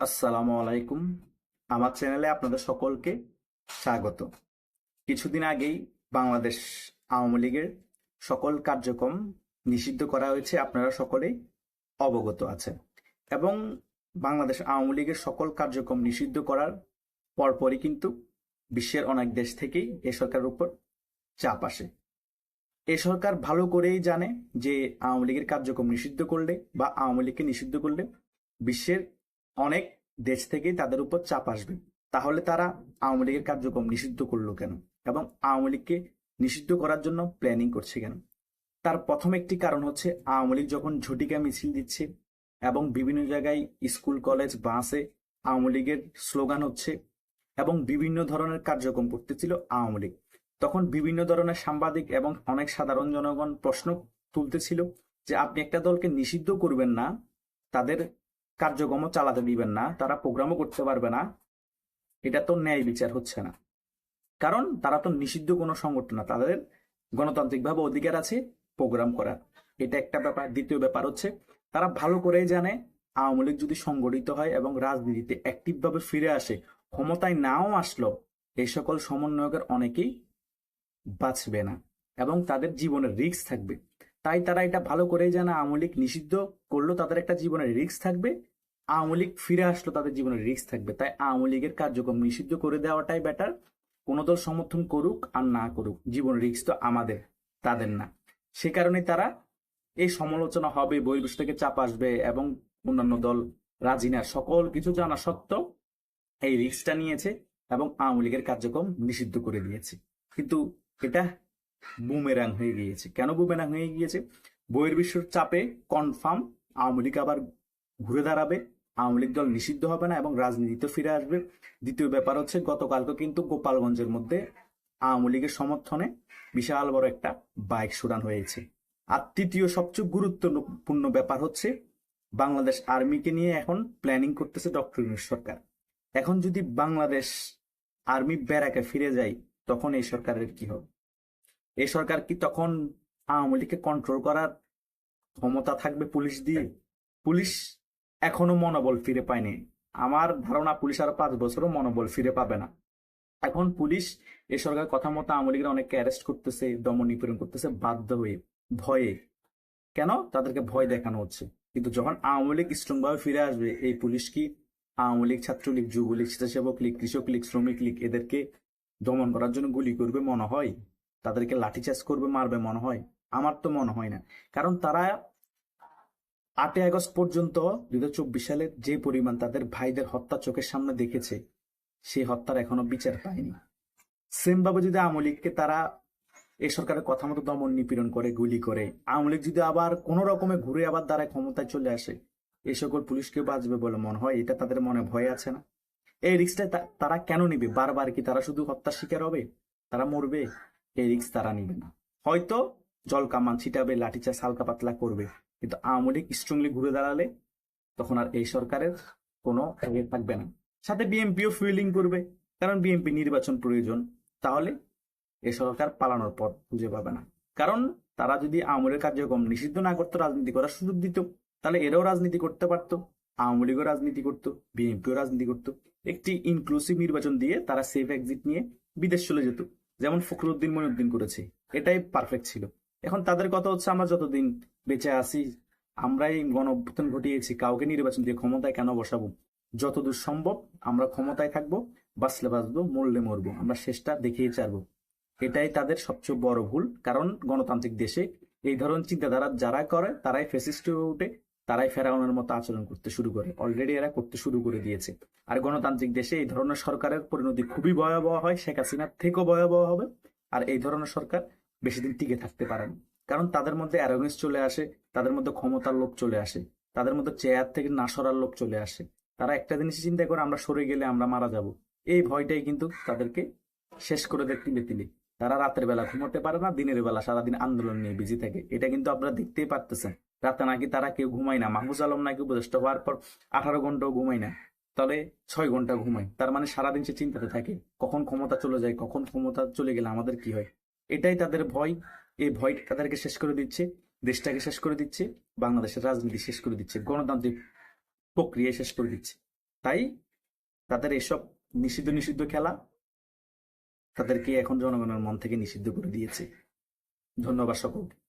আসসালামু আলাইকুম। আমার চ্যানেলে আপনাদের সকলকে স্বাগত। কিছুদিন আগেই বাংলাদেশ আওয়ামী লীগের সকল কার্যক্রম নিষিদ্ধ করা হয়েছে, আপনারা সকলেই অবগত আছেন। এবং বাংলাদেশ আওয়ামী লীগের সকল কার্যক্রম নিষিদ্ধ করার পরপরই কিন্তু বিশ্বের অনেক দেশ থেকেই এ সরকারের উপর চাপ আসে। এ সরকার ভালো করেই জানে যে আওয়ামী লীগের কার্যক্রম নিষিদ্ধ করলে বা আওয়ামী লীগকে নিষিদ্ধ করলে বিশ্বের অনেক দেশ থেকেই তাদের উপর চাপ আসবে। তাহলে তারা আওয়ামী লীগের কার্যক্রম নিষিদ্ধ করল কেন? এবং আওয়ামী লীগকে নিষিদ্ধ করার জন্য প্ল্যানিং করছে কেন? তার প্রথম একটি কারণ হচ্ছে আওয়ামী লীগ যখন ঝটিকা মিছিল দিচ্ছে এবং বিভিন্ন জায়গায় স্কুল, কলেজ, বাসে আওয়ামী লীগের স্লোগান হচ্ছে এবং বিভিন্ন ধরনের কার্যক্রম করতেছিল আওয়ামী লীগ। তখন বিভিন্ন ধরনের সাংবাদিক এবং অনেক সাধারণ জনগণ প্রশ্ন তুলতেছিল যে আপনি একটা দলকে নিষিদ্ধ করবেন না, তাদের কার্যক্রমও চালাতে দিবেন না, তারা প্রোগ্রামও করতে পারবে না। এটা তো ন্যায় বিচার হচ্ছে না। কারণ তারা তো নিষিদ্ধ কোনো সংগঠন না, তাদের গণতান্ত্রিকভাবে অধিকার আছে প্রোগ্রাম করার। এটা একটা ব্যাপার। দ্বিতীয় ব্যাপার হচ্ছে, তারা ভালো করেই জানে আওয়ামী লীগ যদি সংগঠিত হয় এবং রাজনীতিতে অ্যাক্টিভ ভাবে ফিরে আসে, ক্ষমতায় নাও আসলো এই সকল সমন্বয়কের অনেকেই বাঁচবে না এবং তাদের জীবনের রিস্ক থাকবে। তাই তারা এটা ভালো করেই জানে, আওয়ামী লীগ নিষিদ্ধ করল, তাদের একটা জীবনের রিস্ক থাকবে আওয়ামী লীগ ফিরে আসলো, তাদের জীবনের রিস্ক থাকবে। তাই আওয়ামী লীগের কার্যক্রম নিষিদ্ধ করে দেওয়াটাই বেটার কোনো দল সমর্থন করুক আর না করুক, জীবন রিস্ক তো আমাদের, তাদের না। সে কারণে তারা এই সমালোচনা হবে, বহির্বিশ্ব থেকে চাপ আসবে এবং অন্যান্য দল রাজি না। সকল কিছু জানা সত্ত্বেও এই রিস্কটা নিয়েছে এবং আওয়ামী লীগের কার্যক্রম নিষিদ্ধ করে দিয়েছে। কিন্তু এটা বুমেরাং হয়ে গিয়েছে। কেন বুমেরাং হয়ে গিয়েছে? বহির্বিশ্বর চাপে কনফার্ম আওয়ামী লীগ আবার ঘুরে দাঁড়াবে। আওয়ামী লীগ দল নিষিদ্ধ হবে না এবং রাজনীতিতে ফিরে আসবে। দ্বিতীয় ব্যাপার হচ্ছে, গতকালকে কিন্তু গোপালগঞ্জের মধ্যে আওয়ামী লীগের সমর্থনে বিশাল বড় একটা বাইক সুরান হয়েছে। আর তৃতীয় সবচেয়ে গুরুত্বপূর্ণ ব্যাপার হচ্ছে, বাংলাদেশ আর্মিকে নিয়ে এখন প্ল্যানিং করতেছে ডক্টর ইউনূস সরকার। এখন যদি বাংলাদেশ আর্মি ব্যারাকে ফিরে যায়, তখন এই সরকারের কি হবে? এই সরকার কি তখন আওয়ামী লীগকে কন্ট্রোল করার ক্ষমতা থাকবে পুলিশ দিয়ে? পুলিশ এখনও মনোবল ফিরে পায়নি। আমার ধারণা পুলিশ আরও পাঁচ বছরও মনোবল ফিরে পাবে না। এখন পুলিশ এ সরকার কথা মতো আওয়ামী অনেককে অ্যারেস্ট করতেছে, দমন নিপীড়ন করতেছে, বাধ্য হয়ে, ভয়ে। কেন? তাদেরকে ভয় দেখানো হচ্ছে। কিন্তু যখন আওয়ামী লীগ স্ট্রং ভাবে ফিরে আসবে, এই পুলিশ কি আওয়ামী লীগ ছাত্রলীগ, যুবলীগ, স্বেচ্ছাসেবক লীগ, কৃষক লীগ, শ্রমিক লীগ এদেরকে দমন করার জন্য গুলি করবে মনে হয়? তাদেরকে লাঠিচার্জ করবে, মারবে মনে হয়? আমার তো মনে হয় না। কারণ তারা আটই আগস্ট পর্যন্ত দুই সালে যে পরিমাণ তাদের ভাইদের হত্যা চোখের সামনে দেখেছে, সেই হত্যার এখনও বিচার পায়নি। সেম ভাবে যদি আওয়ামী লীগকে তারা এই সরকারের কথা মতো দমন নিপীড়ন করে, গুলি করে, আওয়ামী লীগ যদি আবার কোন রকমে ঘুরে আবার দ্বারায় ক্ষমতায় চলে আসে এই সকল পুলিশকে বাঁচবে বলে মনে হয়, এটা তাদের মনে ভয় আছে না। এই রিক্সটা তারা কেন নিবে? বারবার কি তারা শুধু হত্যার শিকার হবে? তারা মরবে? এই রিক্স তারা নিবে না। হয়তো জল কামান ছিটাবে, লাঠিচার্জ হালকা পাতলা করবে কিন্তু আওয়ামী লীগ স্ট্রংলি ঘুরে দাঁড়ালে তখন আর এই সরকারের কোনো ইয়ে থাকবে না। সাথে বিএনপিও ফিলিং করবে, কারণ বিএনপি নির্বাচন প্রয়োজন, তাহলে এই সরকার পালানোর পথ খুঁজে পাবে না। কারণ তারা যদি আওয়ামী লীগের কার্যক্রম নিষিদ্ধ না করতো, রাজনীতি করার সুযোগ দিত, তাহলে এরাও রাজনীতি করতে পারতো, আওয়ামী লীগও রাজনীতি করতো বিএনপিও রাজনীতি করতো। একটি ইনক্লুসিভ নির্বাচন দিয়ে তারা সেফ এক্সিট নিয়ে বিদেশ চলে যেত, যেমন ফখরুদ্দিন মইনুদ্দিন করেছে, এটাই পারফেক্ট ছিল। এখন তাদের কথা হচ্ছে, আমরা যতদিন বেঁচে আছি, আমরাই গণ অভ্যুত্থান ঘটিয়েছি। কাউকে নির্বাচন দিয়ে ক্ষমতায় কেন বসাবো? যতদূর সম্ভব আমরা ক্ষমতায় থাকব, বাঁচলে বাঁচবো, মরলে মরবো। আমরা শেষটা দেখিয়ে ছাড়বো। এটাই তাদের সবচেয়ে বড় ভুল, কারণ গণতান্ত্রিক দেশে এই ধরনের চিন্তাধারা যারা করে, তারাই ফেসিস্ট হয়ে উঠে তারাই ফেরাউনের মতো আচরণ করতে শুরু করে। অলরেডি এরা করতে শুরু করে দিয়েছে। আর গণতান্ত্রিক দেশে এই ধরনের সরকারের পরিণতি খুবই ভয়াবহ হয়। শেখ হাসিনার থেকেও ভয়াবহ হবে। আর এই ধরনের সরকার বেশি দিন টিকে থাকতে পারে না কারণ তাদের মধ্যে অ্যারোগেন্স চলে আসে, তাদের মধ্যে ক্ষমতার লোক চলে আসে, তাদের মধ্যে চেয়ার থেকে না সরার লোক চলে আসে। তারা একটা জিনিস চিন্তা করে আমরা সরে গেলে আমরা মারা যাব। এই ভয়টাই কিন্তু তাদেরকে শেষ করে দেয় তিলে তিলে। তারা রাতের বেলা ঘুমোতে পারে না, দিনের বেলা সারাদিন আন্দোলন নিয়ে বিজি থাকে। এটা কিন্তু আপনারা দেখতেই পারতেছেন। রাতে নাকি তারা কেউ ঘুমায় না। মাহবুজ আলম নাকি উপদেষ্টা হওয়ার পর আঠারো ঘন্টাও ঘুমায় না। তাহলে ছয় ঘণ্টা ঘুমায়। তার মানে সারাদিন সে চিন্তাতে থাকে, কখন ক্ষমতা চলে যায়, কখন ক্ষমতা চলে গেলে আমাদের কি হয়? এটাই তাদের ভয়। এই ভয় তাদেরকে শেষ করে দিচ্ছে, দেশটাকে শেষ করে দিচ্ছে, বাংলাদেশের রাজনীতি শেষ করে দিচ্ছে, গণতান্ত্রিক প্রক্রিয়া শেষ করে দিচ্ছে। তাই তাদের এসব নিষিদ্ধ নিষিদ্ধ খেলা তাদেরকে এখন জনগণের মন থেকে নিষিদ্ধ করে দিয়েছে। ধন্যবাদ সকলকে।